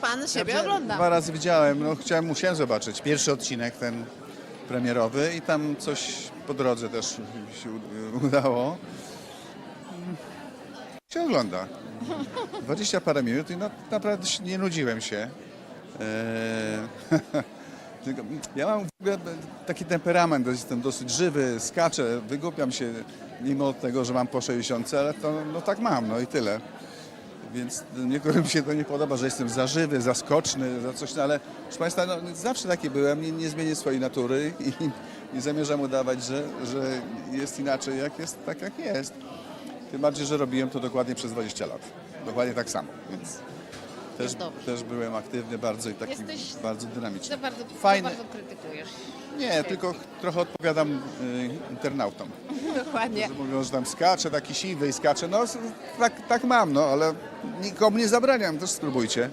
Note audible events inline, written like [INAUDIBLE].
pan siebie Ja ogląda. Dwa razy widziałem, no chciałem, musiałem zobaczyć. Pierwszy odcinek, ten premierowy i tam coś po drodze też się udało. Się ogląda. 20 parę minut i na, naprawdę nie nudziłem się. [LAUGHS] Eee, ja mam w ogóle taki temperament, jestem dosyć żywy, skaczę, wygłupiam się mimo tego, że mam po 60, ale to no tak mam, no i tyle. Więc niektórym się to nie podoba, że jestem za żywy, za skoczny, za coś, no ale proszę Państwa, no, zawsze taki byłem, nie, nie zmienię swojej natury [LAUGHS] i nie zamierzam udawać, że, że jest inaczej, jak jest, tak jak jest. Tym bardziej, że robiłem to dokładnie przez 20 lat. Dokładnie tak samo, więc też, dobrze. też byłem aktywny bardzo i taki Jesteś bardzo dynamiczny. Za bardzo, za bardzo krytykujesz. Nie, tylko trochę odpowiadam y, internautom. [LAUGHS] Dokładnie. Że mówią, że tam skaczę, taki siwy i skaczę. No tak, tak mam, no ale nikomu nie zabraniam, też spróbujcie.